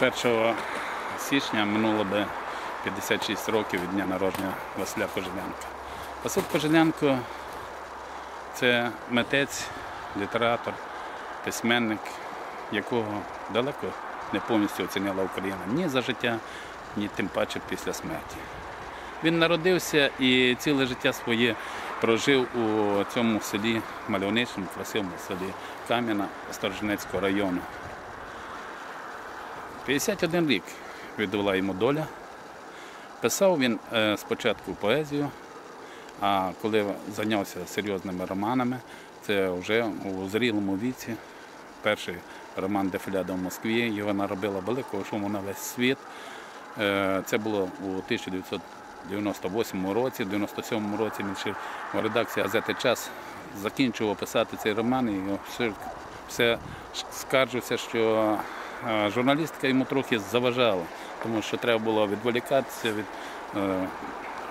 1 січня минуло би 56 років від дня народження Василя Кожелянка. Василь Кожелянко це митець, літератор, письменник, якого далеко не повністю оціняла Україна ні за життя, ні тим паче після смерті. Він народився і ціле життя своє прожив у цьому селі, мальовничому, красивому селі Кам'яна Сторожинецького району. 51 рік віддала йому доля. Писав він е, спочатку поезію, а коли зайнявся серйозними романами, це вже у зрілому віці. Перший роман Дефіляда в Москві, його наробила великого шуму на весь світ. Е, Це було у 1998 році, в 97 році він ще в редакції газети Час закінчував писати цей роман і все, все скаржився, що журналістика йому трохи заважала, тому що треба було відволікатися від, е,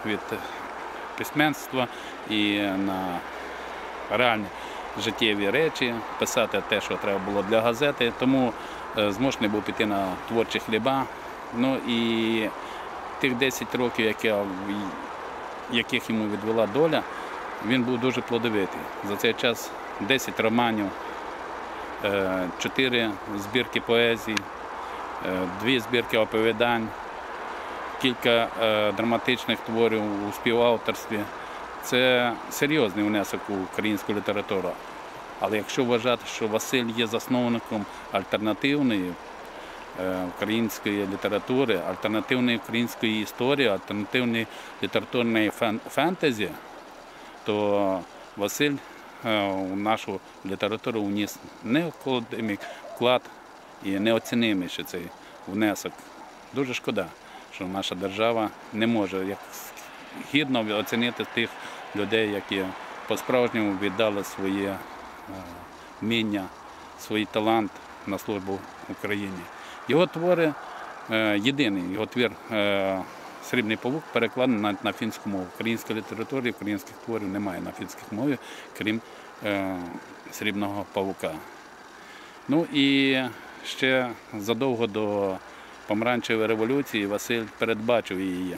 від письменства і на реальні життєві речі, писати те, що треба було для газети. Тому е, змушений був піти на творчі хліба. Ну і тих 10 років, які- яких йому відвела доля, він був дуже плодовитий. За цей час 10 романів, 4 збірки поезії, е, дві збірки оповідань, кілька е, драматичних творів у співавторстві. Це серйозний внесок у українську літературу. Але якщо вважати, що Василь є засновником альтернативної е, української літератури, альтернативної української історії, альтернативної літературної фен- фентезі, то Василь е, у нашу літературу вніс необходимий вклад і неоцінимий ще цей внесок. Дуже шкода, що наша держава не може гідно оцінити тих людей, які по-справжньому віддали своє е, вміння, свій талант на службу Україні. Його твори е, єдиний, його твір Срібний павук перекладений на, на фінську мову. Української літератури, українських творів немає на фінських мові, крім е, Срібного павука. Ну і ще задовго до помаранчевої революції Василь передбачив її.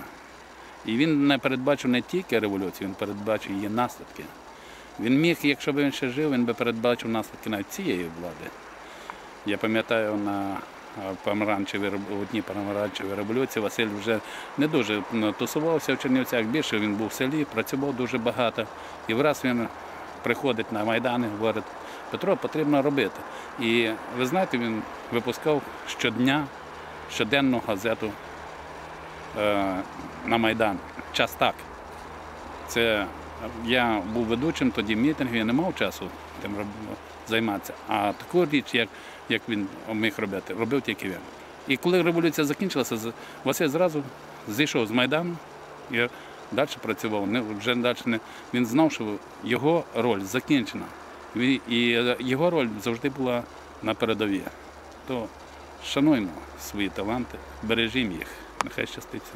І він не передбачив не тільки революцію, він передбачив її наслідки. Він міг, якщо б він ще жив, він би передбачив наслідки навіть цієї влади. Я пам'ятаю на е, помаранчевій рев- у дні помаранчевої революції Василь вже не дуже тусувався в Чернівцях. Більше він був в селі, працював дуже багато. І враз він приходить на Майдан і говорить, Петро, потрібно робити. І ви знаєте, він випускав щодня, щоденну газету е, на Майдан. Час так. Це я був ведучим тоді мітингів, я не мав часу тим займатися. А таку річ, як, як він міг робити, робив тільки він. І коли революція закінчилася, Василь зразу зійшов з Майдану і далі працював. Не, вже далі не, він знав, що його роль закінчена. Ві- І його роль завжди була на передовій. То шануймо свої таланти, бережімо їх. Нехай щаститься.